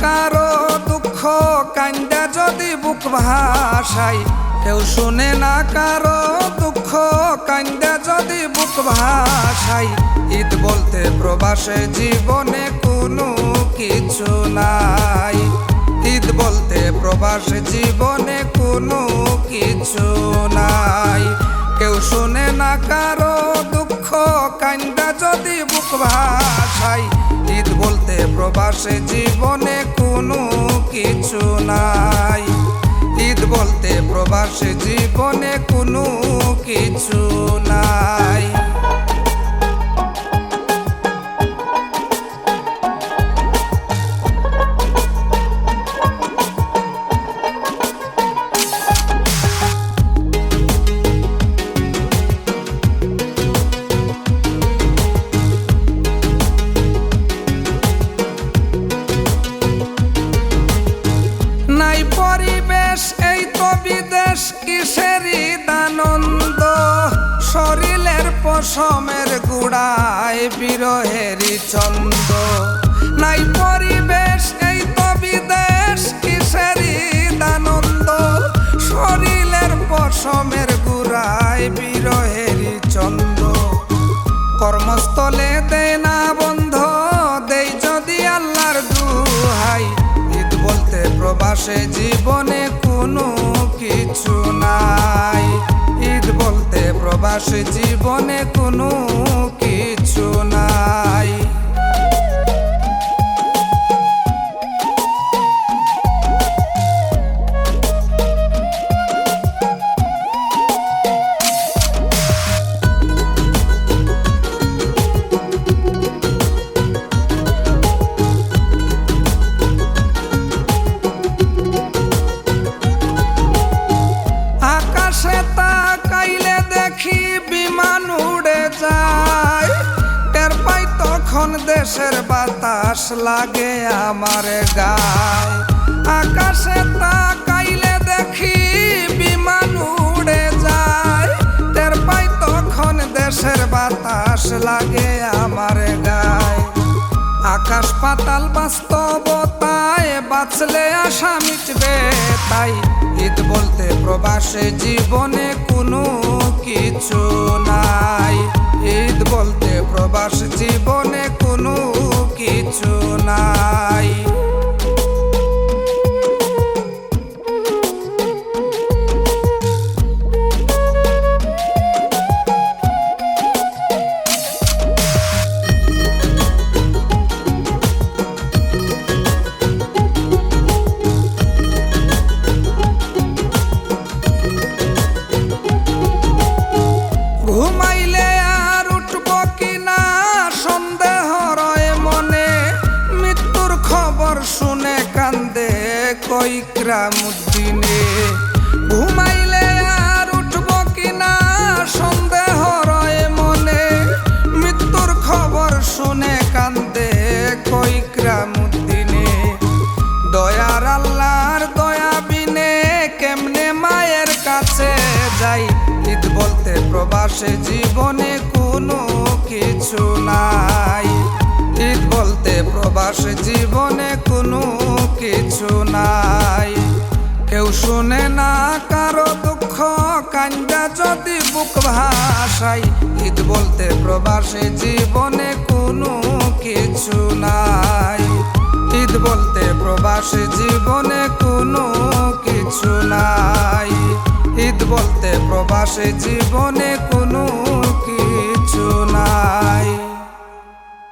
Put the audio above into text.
কারও দুঃখ কান্দা যদি বুক ভাসাই কেউ শুনে না কারও দুঃখ কান্দা যদি বুক ভাসাই ঈদ বলতে প্রবাসে জীবনে কোনো কিছু নাই। ঈদ বলতে প্রবাসে জীবনে কোনো কিছু নাই। কেউ শুনে না কারও দুঃখ কান্দা যদি বুক ভাসাই ঈদ বলতে প্রবাসে জীবনে কিছু নাই। ঈদ বলতে প্রবাসে জীবনে কোনো কিছু নাই। নাই পরিবেশ এই তো বিদেশ কিসেরই দানন্দ শরীরের পশমের গুড়ায় বিরহেরই চন্দ নাই পরিবেশ প্রবাসে জীবনে কোনো কিছু নাই। ঈদ বলতে প্রবাসী জীবনে কোনো কিছু নাই। দেশের বাতাস লাগে আমার গায়? আকাশে তাকাইলে দেখি বিমান উড়ে যায়। টের পাই তখন দেশের বাতাস লাগে আমার গায়। আকাশ পাতাল বাস্তবতায় বাঁচলে আশা মিটবে তাই ঈদ বলতে প্রবাসে জীবনে কোনো কিছু নাই। ঈদ বলতে প্রবাস জীবনে কিছু নাই কৈক্রামুদ্দিনে ঘুমাইলে আর উঠব কিনা সন্দেহ রয় মনে। মৃত্যুর খবর শুনে কান্দে কৈক্রামুদ্দিনে দয়ার আল্লাহর দয়া বিনে কেমনে মায়ের কাছে যাই? ঈদ বলতে প্রবাসে জীবনে কোনো কিছু নাই। ঈদ বলতে প্রবাসে জীবনে কোনো কিছু কেউ শুনে না কারও দুঃখ কান্দা যদি বুক ভাসাই, ঈদ বলতে প্রবাসে জীবনে কোনো কিছু নাই। ঈদ বলতে প্রবাসী জীবনে কোনো কিছু নাই। ঈদ বলতে প্রবাসী জীবনে কোনো কিছু নাই।